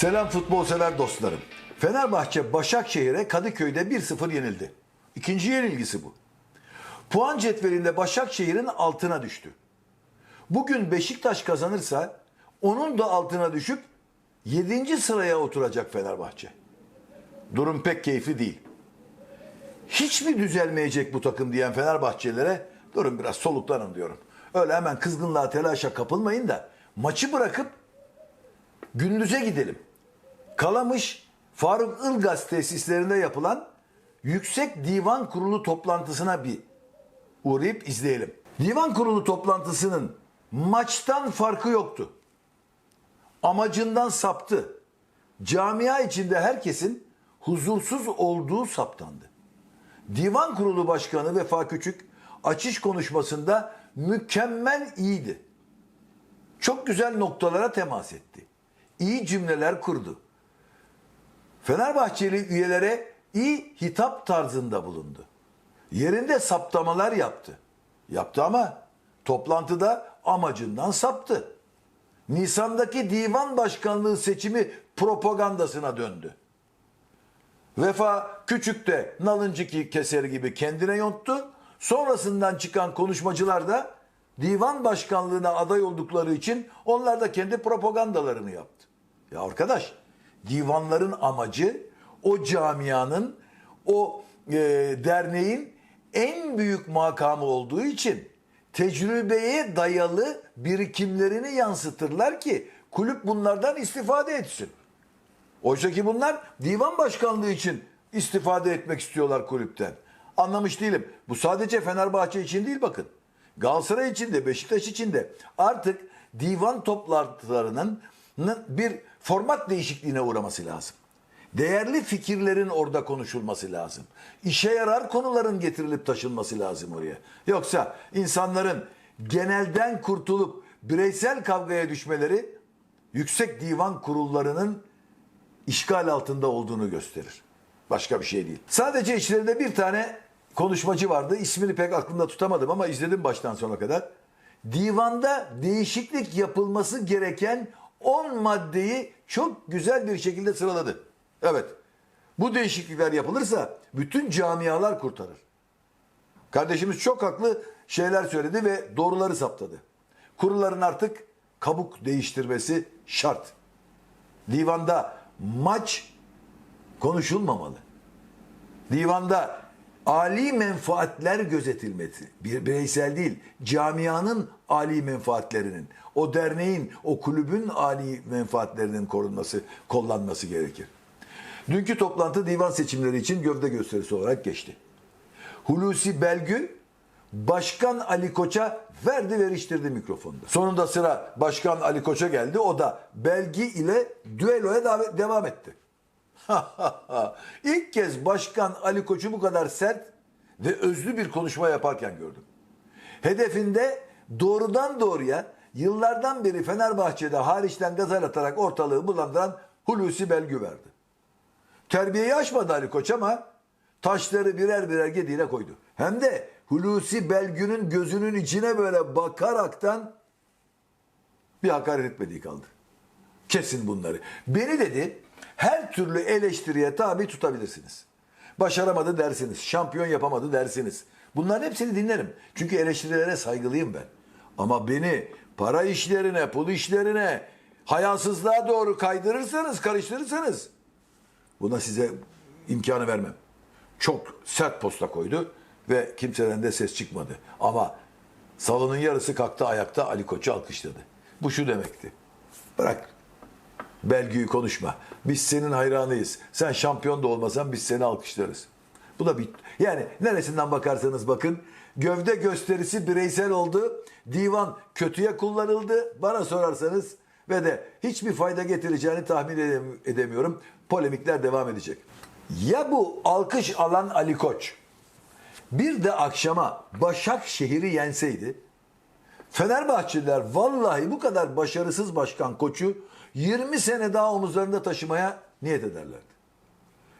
Selam futbol sever dostlarım. Fenerbahçe Başakşehir'e Kadıköy'de 1-0 yenildi. İkinci yenilgisi bu. Puan cetvelinde Başakşehir'in altına düştü. Bugün Beşiktaş kazanırsa onun da altına düşüp 7. sıraya oturacak Fenerbahçe. Durum pek keyifli değil. Hiç mi düzelmeyecek bu takım diyen Fenerbahçelilere durun biraz soluklanın diyorum. Öyle hemen kızgınlığa telaşa kapılmayın da maçı bırakıp gündüze gidelim. Kalamış Faruk Ilgaz tesislerinde yapılan Yüksek Divan Kurulu toplantısına bir uğrayıp izleyelim. Divan Kurulu toplantısının maçtan farkı yoktu. Amacından saptı. Camia içinde herkesin huzursuz olduğu saptandı. Divan Kurulu Başkanı Vefa Küçük açış konuşmasında mükemmel iyiydi. Çok güzel noktalara temas etti. İyi cümleler kurdu. Fenerbahçeli üyelere iyi hitap tarzında bulundu. Yerinde saptamalar yaptı. Yaptı ama toplantıda amacından saptı. Nisan'daki divan başkanlığı seçimi propagandasına döndü. Vefa Küçük de nalıncıki keser gibi kendine yonttu. Sonrasından çıkan konuşmacılar da divan başkanlığına aday oldukları için onlar da kendi propagandalarını yaptı. Ya arkadaş divanların amacı o camianın o e, derneğin en büyük makamı olduğu için tecrübeye dayalı birikimlerini yansıtırlar ki kulüp bunlardan istifade etsin. Oysa ki bunlar divan başkanlığı için istifade etmek istiyorlar kulüpten. Anlamış değilim. Bu sadece Fenerbahçe için değil bakın. Galatasaray için de Beşiktaş için de artık divan toplantılarının bir format değişikliğine uğraması lazım. Değerli fikirlerin orada konuşulması lazım. İşe yarar konuların getirilip taşınması lazım oraya. Yoksa insanların genelden kurtulup bireysel kavgaya düşmeleri yüksek divan kurullarının işgal altında olduğunu gösterir. Başka bir şey değil. Sadece içlerinde bir tane konuşmacı vardı. İsmini pek aklımda tutamadım ama izledim baştan sona kadar. Divanda değişiklik yapılması gereken 10 maddeyi çok güzel bir şekilde sıraladı. Evet. Bu değişiklikler yapılırsa bütün camialar kurtarır. Kardeşimiz çok haklı şeyler söyledi ve doğruları saptadı. Kurulların artık kabuk değiştirmesi şart. Divanda maç konuşulmamalı. Divanda ali menfaatler gözetilmesi, bir bireysel değil, camianın ali menfaatlerinin, o derneğin, o kulübün ali menfaatlerinin korunması, kollanması gerekir. Dünkü toplantı divan seçimleri için gövde gösterisi olarak geçti. Hulusi Belgü Başkan Ali Koç'a verdi veriştirdi mikrofonda. Sonunda sıra Başkan Ali Koç'a geldi. O da belgi ile düelloya devam etti. İlk kez Başkan Ali Koç'u bu kadar sert ve özlü bir konuşma yaparken gördüm. Hedefinde doğrudan doğruya yıllardan beri Fenerbahçe'de hariçten gazal atarak ortalığı bulandıran Hulusi Belgü verdi. Terbiyeyi aşmadı Ali Koç ama taşları birer birer gediğine koydu. Hem de Hulusi Belgü'nün gözünün içine böyle bakaraktan bir hakaret etmediği kaldı. Kesin bunları. Beni dedi her türlü eleştiriye tabi tutabilirsiniz. Başaramadı dersiniz, şampiyon yapamadı dersiniz. Bunların hepsini dinlerim. Çünkü eleştirilere saygılıyım ben. Ama beni para işlerine, pul işlerine, hayasızlığa doğru kaydırırsanız, karıştırırsanız buna size imkanı vermem. Çok sert posta koydu ve kimseden de ses çıkmadı. Ama salonun yarısı kalktı ayakta Ali Koç'u alkışladı. Bu şu demekti. Bırak belgüyü konuşma. Biz senin hayranıyız. Sen şampiyon da olmasan biz seni alkışlarız. Bu da bir yani neresinden bakarsanız bakın gövde gösterisi bireysel oldu. Divan kötüye kullanıldı. Bana sorarsanız ve de hiçbir fayda getireceğini tahmin edem- edemiyorum. Polemikler devam edecek. Ya bu alkış alan Ali Koç bir de akşama Başakşehir'i yenseydi Fenerbahçeliler vallahi bu kadar başarısız başkan koçu 20 sene daha omuzlarında taşımaya niyet ederlerdi.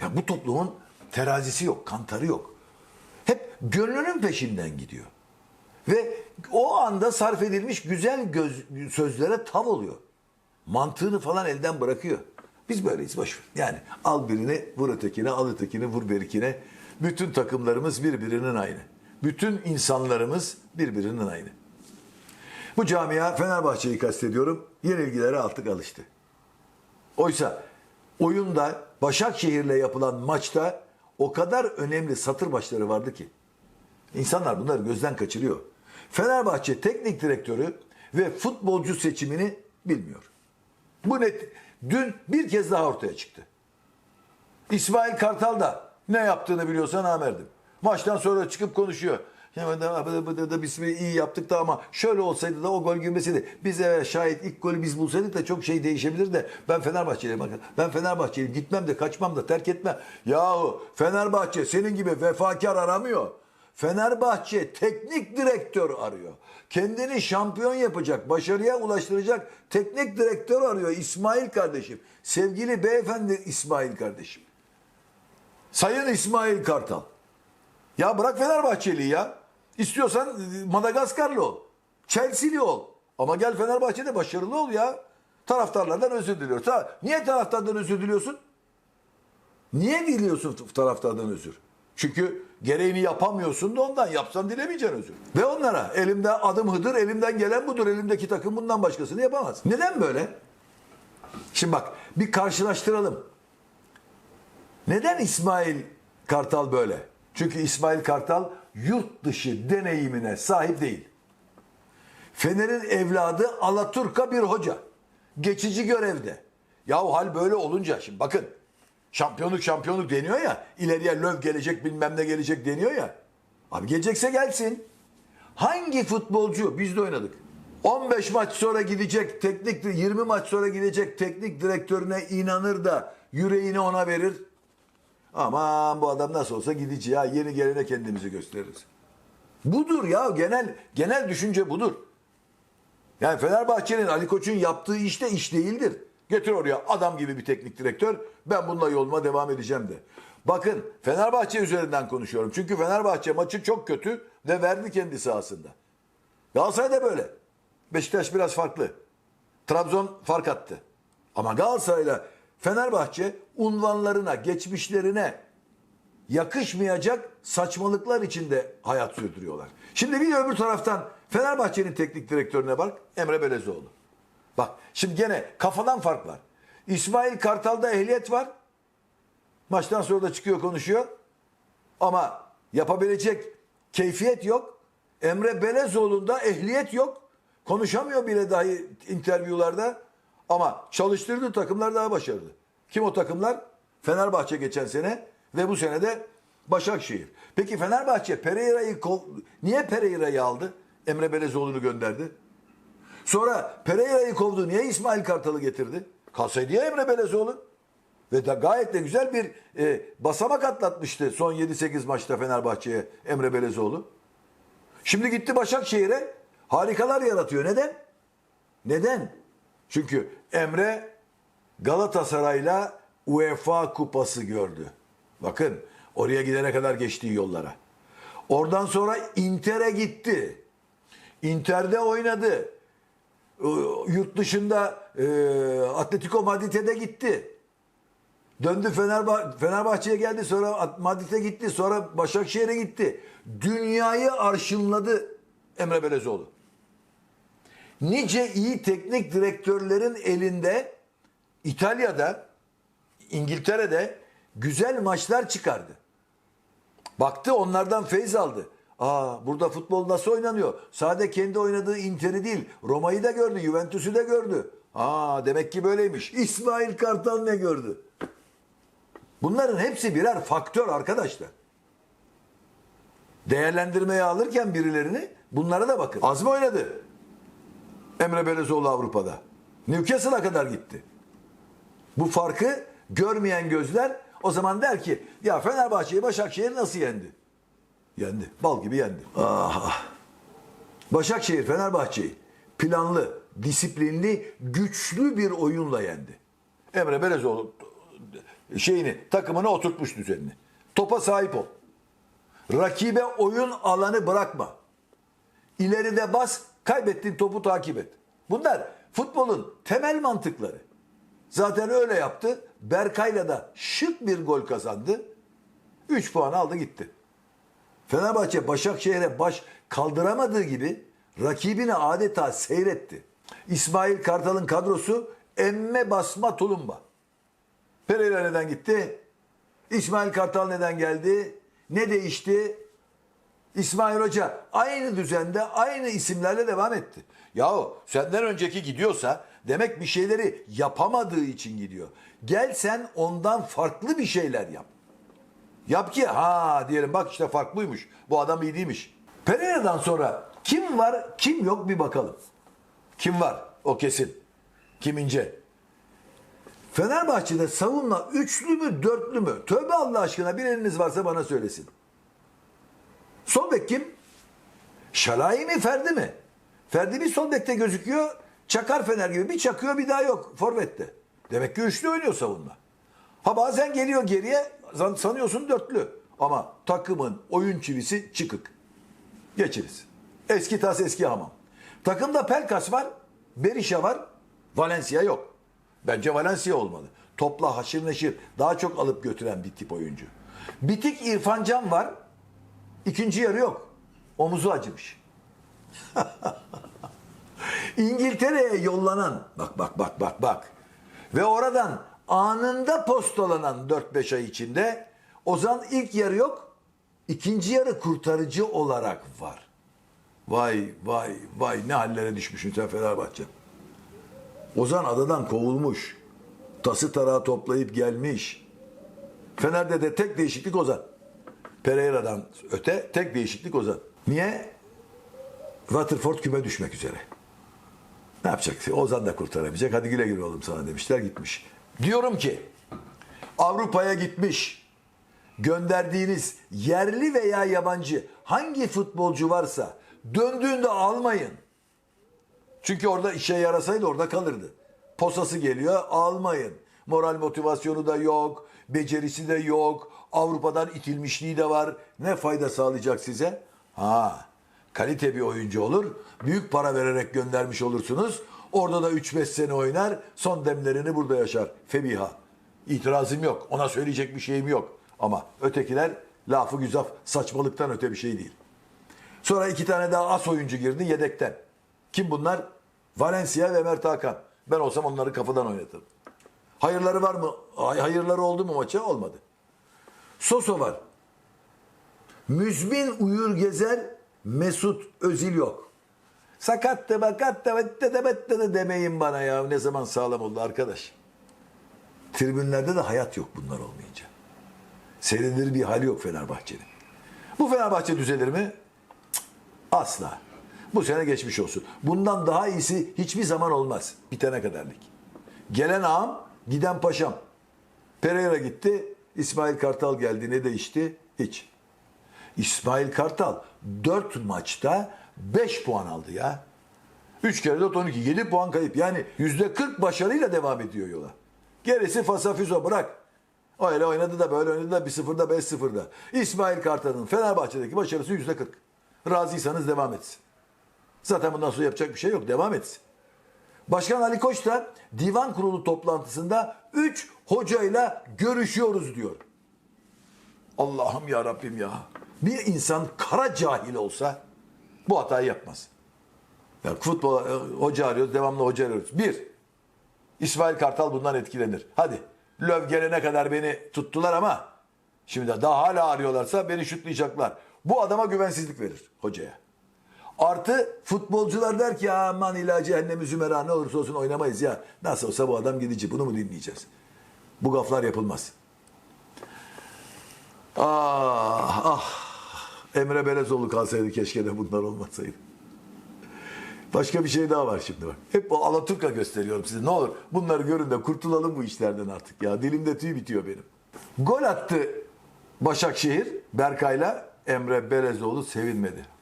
Ya bu toplumun terazisi yok, kantarı yok. Hep gönlünün peşinden gidiyor. Ve o anda sarf edilmiş güzel göz, sözlere tav oluyor. Mantığını falan elden bırakıyor. Biz böyleyiz boş. Yani al birini vur ötekine, al ötekine vur berikine. Bütün takımlarımız birbirinin aynı. Bütün insanlarımız birbirinin aynı. Bu camia Fenerbahçe'yi kastediyorum. Yenilgilere artık alıştı. Oysa oyunda Başakşehir'le yapılan maçta o kadar önemli satır başları vardı ki. İnsanlar bunları gözden kaçırıyor. Fenerbahçe teknik direktörü ve futbolcu seçimini bilmiyor. Bu net dün bir kez daha ortaya çıktı. İsmail Kartal da ne yaptığını biliyorsan namerdim. Maçtan sonra çıkıp konuşuyor. Ya da, biz iyi yaptık da ama şöyle olsaydı da o gol girmeseydi. Biz evet şayet ilk golü biz bulsaydık da çok şey değişebilir de ben Fenerbahçeliyim bakın. Ben Fenerbahçeliyim gitmem de kaçmam da terk etmem. Yahu Fenerbahçe senin gibi vefakar aramıyor. Fenerbahçe teknik direktör arıyor. Kendini şampiyon yapacak, başarıya ulaştıracak teknik direktör arıyor İsmail kardeşim. Sevgili beyefendi İsmail kardeşim. Sayın İsmail Kartal. Ya bırak Fenerbahçeli ya. İstiyorsan Madagaskarlı ol. Chelsea'li ol. Ama gel Fenerbahçe'de başarılı ol ya. Taraftarlardan özür diliyoruz. Ta- Niye taraftardan özür diliyorsun? Niye diliyorsun taraftardan özür? Çünkü gereğini yapamıyorsun da ondan yapsan dilemeyeceksin özür. Ve onlara elimde adım Hıdır, elimden gelen budur, elimdeki takım bundan başkasını yapamaz. Neden böyle? Şimdi bak bir karşılaştıralım. Neden İsmail Kartal böyle? Çünkü İsmail Kartal yurt dışı deneyimine sahip değil. Fener'in evladı Alaturka bir hoca. Geçici görevde. Yahu hal böyle olunca şimdi bakın şampiyonluk şampiyonluk deniyor ya ileriye löv gelecek bilmem ne gelecek deniyor ya. Abi gelecekse gelsin. Hangi futbolcu biz de oynadık. 15 maç sonra gidecek teknik 20 maç sonra gidecek teknik direktörüne inanır da yüreğini ona verir. Aman bu adam nasıl olsa gidici ya yeni gelene kendimizi gösteririz. Budur ya genel genel düşünce budur. Yani Fenerbahçe'nin Ali Koç'un yaptığı işte iş değildir. Getir oraya adam gibi bir teknik direktör. Ben bununla yoluma devam edeceğim de. Bakın Fenerbahçe üzerinden konuşuyorum. Çünkü Fenerbahçe maçı çok kötü ve verdi kendi sahasında. Galatasaray da böyle. Beşiktaş biraz farklı. Trabzon fark attı. Ama Galatasaray'la Fenerbahçe unvanlarına, geçmişlerine yakışmayacak saçmalıklar içinde hayat sürdürüyorlar. Şimdi bir de öbür taraftan Fenerbahçe'nin teknik direktörüne bak Emre Belezoğlu. Bak şimdi gene kafadan fark var. İsmail Kartal'da ehliyet var. Maçtan sonra da çıkıyor konuşuyor. Ama yapabilecek keyfiyet yok. Emre Belezoğlu'nda ehliyet yok. Konuşamıyor bile dahi interviewlarda. Ama çalıştırdığı takımlar daha başarılı. Kim o takımlar? Fenerbahçe geçen sene ve bu sene de Başakşehir. Peki Fenerbahçe Pereira'yı niye Pereira'yı aldı? Emre Belezoğlu'nu gönderdi. Sonra Pereira'yı kovdu. Niye İsmail Kartal'ı getirdi? Kalsaydı ya Emre Belezoğlu. Ve de gayet de güzel bir e, basamak atlatmıştı son 7-8 maçta Fenerbahçe'ye Emre Belezoğlu. Şimdi gitti Başakşehir'e harikalar yaratıyor. Neden? Neden? Çünkü Emre Galatasaray'la UEFA kupası gördü. Bakın oraya gidene kadar geçtiği yollara. Oradan sonra Inter'e gitti. Inter'de oynadı. Yurt dışında e, Atletico Madrid'e de gitti. Döndü Fenerbah Fenerbahçe'ye geldi sonra Madrid'e gitti sonra Başakşehir'e gitti. Dünyayı arşınladı Emre Belezoğlu. Nice iyi teknik direktörlerin elinde İtalya'da, İngiltere'de güzel maçlar çıkardı. Baktı onlardan feyz aldı. Aa burada futbol nasıl oynanıyor? Sade kendi oynadığı Inter'i değil, Roma'yı da gördü, Juventus'u da gördü. Aa demek ki böyleymiş. İsmail Kartal ne gördü? Bunların hepsi birer faktör arkadaşlar. Değerlendirmeye alırken birilerini bunlara da bakın. Az mı oynadı? Emre Belezoğlu Avrupa'da. Newcastle'a kadar gitti. Bu farkı görmeyen gözler o zaman der ki ya Fenerbahçe'yi Başakşehir nasıl yendi? Yendi. Bal gibi yendi. Ah. Başakşehir Fenerbahçe'yi planlı, disiplinli, güçlü bir oyunla yendi. Emre Belezoğlu şeyini, takımını oturtmuş düzenini. Topa sahip ol. Rakibe oyun alanı bırakma. İleride bas, kaybettiğin topu takip et. Bunlar futbolun temel mantıkları. Zaten öyle yaptı. Berkay'la da şık bir gol kazandı. 3 puan aldı gitti. Fenerbahçe Başakşehir'e baş kaldıramadığı gibi rakibini adeta seyretti. İsmail Kartal'ın kadrosu emme basma tulumba. Pereira neden gitti? İsmail Kartal neden geldi? Ne değişti? İsmail Hoca aynı düzende aynı isimlerle devam etti. Yahu senden önceki gidiyorsa demek bir şeyleri yapamadığı için gidiyor. Gel sen ondan farklı bir şeyler yap. Yap ki ha diyelim bak işte farklıymış. Bu adam iyi değilmiş. Pereira'dan sonra kim var kim yok bir bakalım. Kim var o kesin. Kim ince. Fenerbahçe'de savunma üçlü mü dörtlü mü? Tövbe Allah aşkına bir eliniz varsa bana söylesin. Sol bek kim? Şalai mi Ferdi mi? Ferdi bir sol bekte gözüküyor. Çakar Fener gibi bir çakıyor bir daha yok forvette. Demek ki üçlü oynuyor savunma. Ha bazen geliyor geriye san- sanıyorsun dörtlü. Ama takımın oyun çivisi çıkık. Geçiniz. Eski tas eski hamam. Takımda Pelkas var, Berisha var, Valencia yok. Bence Valencia olmalı. Topla haşır neşir daha çok alıp götüren bir tip oyuncu. Bitik İrfan Can var. İkinci yarı yok. Omuzu acımış. İngiltere'ye yollanan bak bak bak bak bak ve oradan anında postalanan 4-5 ay içinde Ozan ilk yarı yok ikinci yarı kurtarıcı olarak var. Vay vay vay ne hallere düşmüşsün sen Fenerbahçe. Ozan adadan kovulmuş. Tası tarağı toplayıp gelmiş. Fener'de de tek değişiklik Ozan. Pereira'dan öte tek değişiklik Ozan. Niye? Waterford küme düşmek üzere. Ne yapacak? Ozan da kurtaramayacak. Hadi güle güle oğlum sana demişler gitmiş. Diyorum ki Avrupa'ya gitmiş gönderdiğiniz yerli veya yabancı hangi futbolcu varsa döndüğünde almayın. Çünkü orada işe yarasaydı orada kalırdı. Posası geliyor almayın. Moral motivasyonu da yok. Becerisi de yok. Avrupa'dan itilmişliği de var. Ne fayda sağlayacak size? Ha, kalite bir oyuncu olur. Büyük para vererek göndermiş olursunuz. Orada da 3-5 sene oynar. Son demlerini burada yaşar. Febiha. İtirazım yok. Ona söyleyecek bir şeyim yok. Ama ötekiler lafı güzaf saçmalıktan öte bir şey değil. Sonra iki tane daha as oyuncu girdi yedekten. Kim bunlar? Valencia ve Mert Hakan. Ben olsam onları kafadan oynatırım. Hayırları var mı? Hay- Hayırları oldu mu maça? Olmadı. Soso var. Müzmin uyur gezer, Mesut Özil yok. Sakattı bakattı vette de bette de demeyin bana ya. Ne zaman sağlam oldu arkadaş. Tribünlerde de hayat yok bunlar olmayınca. Seyredilir bir hali yok Fenerbahçe'nin. Bu Fenerbahçe düzelir mi? Cık, Asla. Bu sene geçmiş olsun. Bundan daha iyisi hiçbir zaman olmaz. Bitene kadar lig. Gelen ağam, giden paşam. Pereira gitti, İsmail Kartal geldi. Ne değişti? Hiç. İsmail Kartal 4 maçta 5 puan aldı ya. 3 kere 4 12 7 puan kayıp. Yani %40 başarıyla devam ediyor yola. Gerisi fasafizo bırak. Öyle oynadı da böyle oynadı da 1-0'da 5-0'da. İsmail Kartal'ın Fenerbahçe'deki başarısı %40. Razıysanız devam etsin. Zaten bundan sonra yapacak bir şey yok. Devam etsin. Başkan Ali Koç da divan kurulu toplantısında 3 hocayla görüşüyoruz diyor. Allah'ım ya Rabbim ya. Bir insan kara cahil olsa bu hatayı yapmaz. Ya futbol e, hoca arıyoruz, devamlı hoca arıyoruz. Bir, İsmail Kartal bundan etkilenir. Hadi, Löv gelene kadar beni tuttular ama şimdi daha hala arıyorlarsa beni şutlayacaklar. Bu adama güvensizlik verir hocaya. Artı futbolcular der ki aman ilahi cehennemi zümera ne olursa olsun oynamayız ya. Nasıl olsa bu adam gidici bunu mu dinleyeceğiz? Bu gaflar yapılmaz. Ah ah. Emre Belezoğlu kalsaydı keşke de bunlar olmasaydı. Başka bir şey daha var şimdi bak. Hep o Alaturka gösteriyorum size. Ne olur bunları görün de kurtulalım bu işlerden artık ya. Dilimde tüy bitiyor benim. Gol attı Başakşehir Berkay'la Emre Belezoğlu sevinmedi.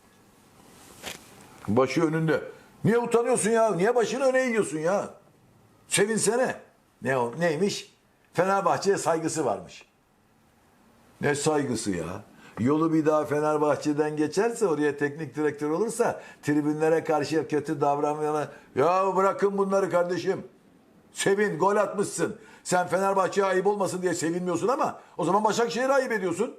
Başı önünde. Niye utanıyorsun ya? Niye başını öne eğiyorsun ya? Sevinsene. Ne o? Neymiş? Fenerbahçe'ye saygısı varmış. Ne saygısı ya? Yolu bir daha Fenerbahçe'den geçerse oraya teknik direktör olursa tribünlere karşı kötü davranmayana ya bırakın bunları kardeşim. Sevin, gol atmışsın. Sen Fenerbahçe'ye ayıp olmasın diye sevinmiyorsun ama o zaman Başakşehir'e ayıp ediyorsun.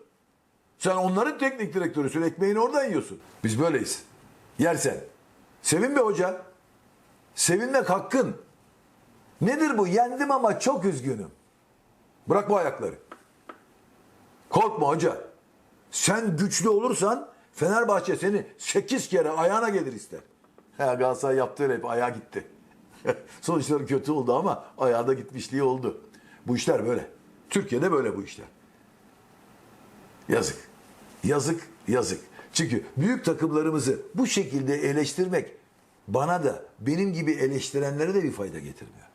Sen onların teknik direktörüsün. Ekmeğini oradan yiyorsun. Biz böyleyiz. Yersen. Sevin be hoca. Sevinmek hakkın. Nedir bu? Yendim ama çok üzgünüm. Bırak bu ayakları. Korkma hoca. Sen güçlü olursan Fenerbahçe seni 8 kere ayağına gelir ister. Ha, Galatasaray yaptığı hep ayağa gitti. Sonuçları kötü oldu ama ayağa da gitmişliği oldu. Bu işler böyle. Türkiye'de böyle bu işler. Yazık. Yazık, yazık. Çünkü büyük takımlarımızı bu şekilde eleştirmek bana da benim gibi eleştirenlere de bir fayda getirmiyor.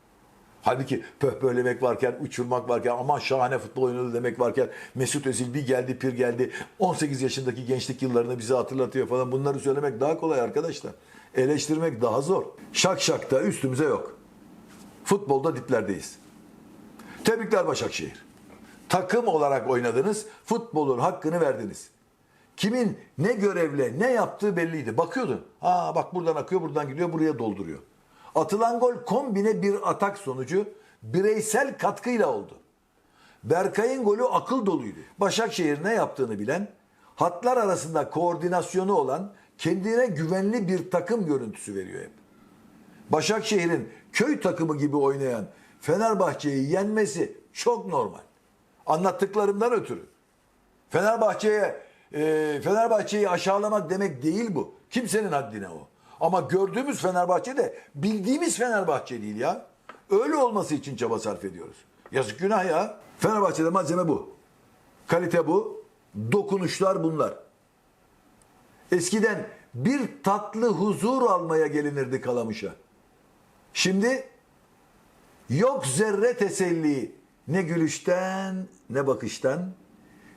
Halbuki pöhpöhlemek varken, uçurmak varken, aman şahane futbol oynadı demek varken Mesut Özil bir geldi pir geldi. 18 yaşındaki gençlik yıllarını bize hatırlatıyor falan. Bunları söylemek daha kolay arkadaşlar. Eleştirmek daha zor. Şak şak da üstümüze yok. Futbolda diplerdeyiz. Tebrikler Başakşehir. Takım olarak oynadınız, futbolun hakkını verdiniz. Kimin ne görevle ne yaptığı belliydi. Bakıyordun. Ha bak buradan akıyor, buradan gidiyor, buraya dolduruyor. Atılan gol kombine bir atak sonucu bireysel katkıyla oldu. Berkay'ın golü akıl doluydu. Başakşehir ne yaptığını bilen, hatlar arasında koordinasyonu olan, kendine güvenli bir takım görüntüsü veriyor hep. Başakşehir'in köy takımı gibi oynayan Fenerbahçe'yi yenmesi çok normal. Anlattıklarımdan ötürü. Fenerbahçe'ye e, Fenerbahçe'yi aşağılamak demek değil bu. Kimsenin haddine o. Ama gördüğümüz Fenerbahçe de bildiğimiz Fenerbahçe değil ya. Öyle olması için çaba sarf ediyoruz. Yazık günah ya. Fenerbahçe'de malzeme bu. Kalite bu. Dokunuşlar bunlar. Eskiden bir tatlı huzur almaya gelinirdi Kalamış'a. Şimdi yok zerre teselli ne gülüşten ne bakıştan.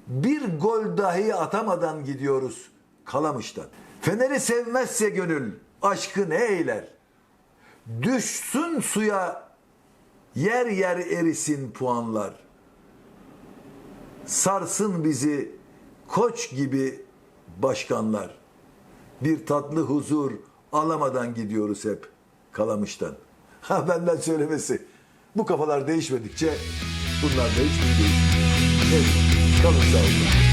Bir gol dahi atamadan gidiyoruz Kalamış'tan. Fener'i sevmezse gönül aşkı ne eyler? Düşsün suya yer yer erisin puanlar. Sarsın bizi koç gibi başkanlar. Bir tatlı huzur alamadan gidiyoruz hep Kalamış'tan. Ha benden söylemesi. Bu kafalar değişmedikçe bunlar da hiç değişmiyor. Evet, Conversation